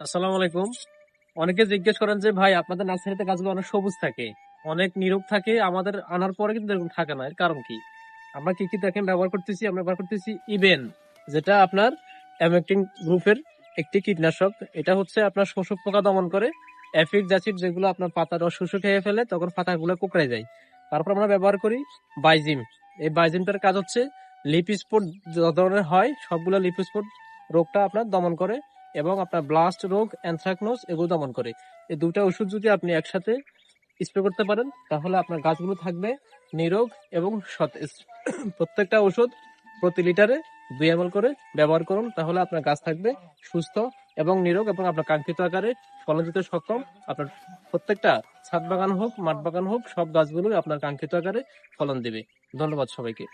আসসালামু আলাইকুম। অনেকে জিজ্ঞেস করেন যে, ভাই, আপনাদের নার্সারিতে গাছগুলো অনেক সবুজ থাকে, অনেক নীরব থাকে, আমাদের আনার পরে কিন্তু এরকম থাকে না, এর কারণ কি? আমরা কি কি দেখেন ব্যবহার করতেছি? আমরা ব্যবহার করতেছি ইবেন, যেটা আপনার অ্যামেকটিন গ্রুপের একটি কীটনাশক। এটা হচ্ছে আপনার শোষক পোকা দমন করে, অ্যাফিড অ্যাসিড যেগুলো আপনার পাতার রস শুষে খেয়ে ফেলে, তখন পাতাগুলো কুকড়ে যায়। তারপর আমরা ব্যবহার করি বাইজিম। এই বাইজিমটার কাজ হচ্ছে লিপ স্পট ধরনের হয়, সবগুলো লিপ স্পট রোগটা আপনার দমন করে। এবং আপনার ব্লাস্ট রোগ অ্যানথ্রাকনোস এগুলো দমন করে। এই দুটা ওষুধ যদি আপনি একসাথে স্প্রে করতে পারেন, তাহলে আপনার গাছগুলো থাকবে নিরোগ এবং সতেজ। প্রত্যেকটা ওষুধ প্রতি লিটারে দুই এমএল করে ব্যবহার করুন, তাহলে আপনার গাছ থাকবে সুস্থ এবং নিরোগ এবং আপনার কাঙ্ক্ষিত আকারে ফলন দিতে সক্ষম। আপনার প্রত্যেকটা ছাদ বাগান হোক, মাঠ বাগান হোক, সব গাছগুলোই আপনার কাঙ্ক্ষিত আকারে ফলন দিবে। ধন্যবাদ সবাইকে।